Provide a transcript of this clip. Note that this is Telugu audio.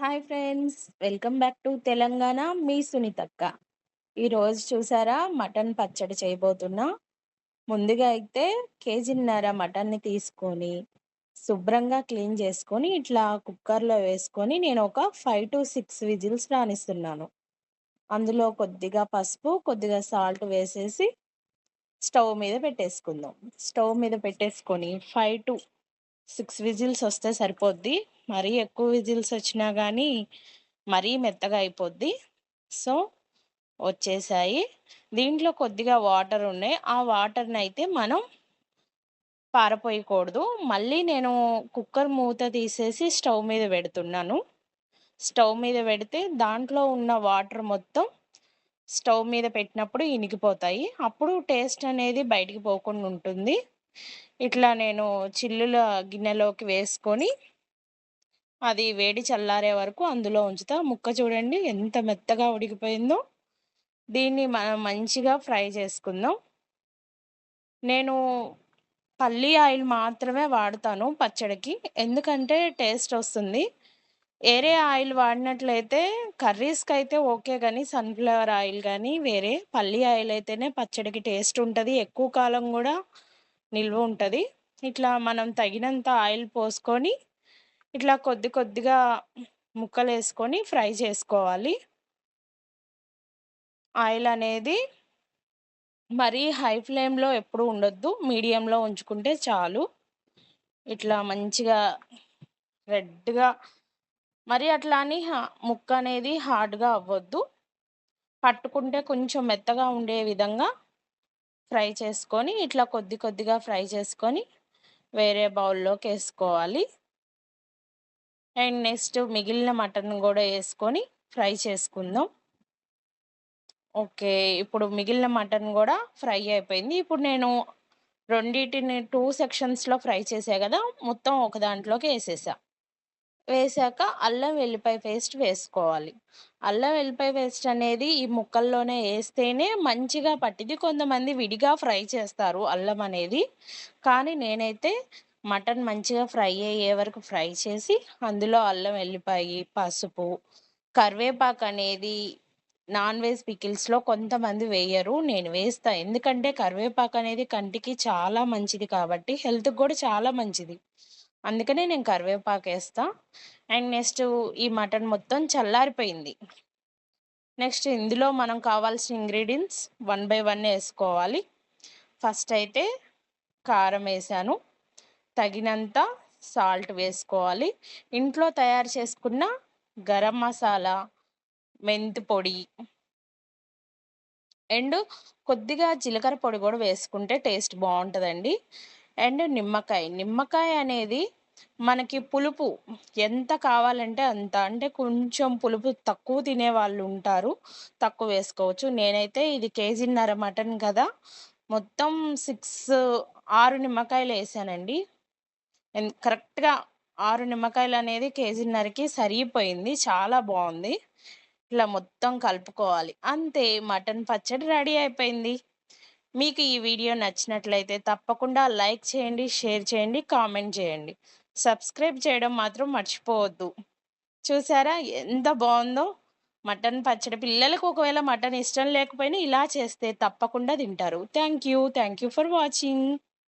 Hi friends welcome back to Telangana. మీ సునీతక్క. ఈరోజు చూసారా మటన్ పచ్చడి చేయబోతున్నా. ముందుగా అయితే కేజీన్నర మటన్ని తీసుకొని శుభ్రంగా క్లీన్ చేసుకొని ఇట్లా కుక్కర్లో వేసుకొని నేను ఒక ఫైవ్ టు సిక్స్ విజిల్స్ రాణిస్తున్నాను అందులో కొద్దిగా పసుపు కొద్దిగా సాల్ట్ వేసేసి స్టవ్ మీద పెట్టేసుకుందాం. స్టవ్ మీద పెట్టేసుకొని ఫైవ్ టు సిక్స్ విజిల్స్ వస్తే సరిపోద్ది. మరీ ఎక్కువ విజిల్స్ వచ్చినా కానీ మరీ మెత్తగా అయిపోద్ది. సో వచ్చేసాయి. దీంట్లో కొద్దిగా వాటర్ ఉన్నాయి. ఆ వాటర్ని అయితే మనం పారపోయకూడదు. మళ్ళీ నేను కుక్కర్ మూత తీసేసి స్టవ్ మీద పెడుతున్నాను. స్టవ్ మీద పెడితే దాంట్లో ఉన్న వాటర్ మొత్తం స్టవ్ మీద పెట్టినప్పుడు ఇనికిపోతాయి. అప్పుడు టేస్ట్ అనేది బయటికి పోకుండా ఉంటుంది. ఇట్లా నేను చిల్లుల గిన్నెలోకి వేసుకొని అది వేడి చల్లారే వరకు అందులో ఉంచుతా. ముక్క చూడండి ఎంత మెత్తగా ఉడికిపోయిందో. దీన్ని మనం మంచిగా ఫ్రై చేసుకుందాం. నేను పల్లి ఆయిల్ మాత్రమే వాడతాను పచ్చడికి. ఎందుకంటే టేస్ట్ వస్తుంది. వేరే ఆయిల్ వాడినట్లయితే కర్రీస్కి అయితే ఓకే కానీ సన్ఫ్లవర్ ఆయిల్ కానీ వేరే. పల్లి ఆయిల్ అయితేనే పచ్చడికి టేస్ట్ ఉంటుంది. ఎక్కువ కాలం కూడా నిల్వ ఉంటుంది. ఇట్లా మనం తగినంత ఆయిల్ పోసుకొని ఇట్లా కొద్ది కొద్దిగా ముక్కలు వేసుకొని ఫ్రై చేసుకోవాలి. ఆయిల్ అనేది మరీ హై ఫ్లేమ్లో ఎప్పుడు ఉండొద్దు. మీడియంలో ఉంచుకుంటే చాలు. ఇట్లా మంచిగా రెడ్గా మరి అట్లా అని ముక్క అనేది హార్డ్గా అవ్వద్దు. పట్టుకుంటే కొంచెం మెత్తగా ఉండే విధంగా ఫ్రై చేసుకొని ఇట్లా కొద్ది కొద్దిగా ఫ్రై చేసుకొని వేరే బౌల్లోకి వేసుకోవాలి. అండ్ నెక్స్ట్ మిగిలిన మటన్ కూడా వేసుకొని ఫ్రై చేసుకుందాం. ఓకే ఇప్పుడు మిగిలిన మటన్ కూడా ఫ్రై అయిపోయింది. ఇప్పుడు నేను రెండింటిని టూ సెక్షన్స్లో ఫ్రై చేసా కదా మొత్తం ఒక దాంట్లోకి వేసేసా. వేసాక అల్లం వెల్లిపాయ పేస్ట్ వేసుకోవాలి. అల్లం వెల్లిపాయ పేస్ట్ అనేది ఈ ముక్కల్లోనే వేస్తేనే మంచిగా పట్టింది కొంతమంది విడిగా ఫ్రై చేస్తారు అల్లం అనేది. కానీ నేనైతే మటన్ మంచిగా ఫ్రై అయ్యే వరకు ఫ్రై చేసి అందులో అల్లం వెల్లిపాయ పసుపు కరివేపాకు అనేది నాన్ వెజ్ పికిల్స్లో కొంతమంది వేయరు నేను వేస్తా. ఎందుకంటే కరివేపాకు అనేది కంటికి చాలా మంచిది కాబట్టి హెల్త్కి కూడా చాలా మంచిది. అందుకనే నేను కరివేపాకు వేస్తా. అండ్ నెక్స్ట్ ఈ మటన్ మొత్తం చల్లారిపోయింది. నెక్స్ట్ ఇందులో మనం కావాల్సిన ఇంగ్రీడియంట్స్ వన్ బై వన్ వేసుకోవాలి. ఫస్ట్ అయితే కారం వేసాను. తగినంత సాల్ట్ వేసుకోవాలి. ఇంట్లో తయారు చేసుకున్న గరం మసాలా మెంతి పొడి అండ్ కొద్దిగా జీలకర్ర పొడి కూడా వేసుకుంటే టేస్ట్ బాగుంటుందండి. అండ్ నిమ్మకాయ నిమ్మకాయ అనేది మనకి పులుపు ఎంత కావాలంటే అంత అంటే కొంచెం పులుపు తక్కువ తినే వాళ్ళు ఉంటారు తక్కువ వేసుకోవచ్చు. నేనైతే ఇది కేజీన్నర మటన్ కదా మొత్తం సిక్స్ ఆరు నిమ్మకాయలు వేసానండి. కరెక్ట్గా ఆరు నిమ్మకాయలు అనేది కేజీన్నరకి సరిపోయింది చాలా బాగుంది ఇట్లా మొత్తం కలుపుకోవాలి. అంతే మటన్ పచ్చడి రెడీ అయిపోయింది. మీకు ఈ వీడియో నచ్చినట్లయితే తప్పకుండా లైక్ చేయండి షేర్ చేయండి కామెంట్ చేయండి. సబ్స్క్రైబ్ చేయడం మాత్రం మర్చిపోవద్దు. చూసారా ఎంత బాగుందో మటన్ పచ్చడి పిల్లలకు ఒకవేళ మటన్ ఇష్టం లేకపోయినా ఇలా చేస్తే తప్పకుండా తింటారు. Thank you thank you for watching.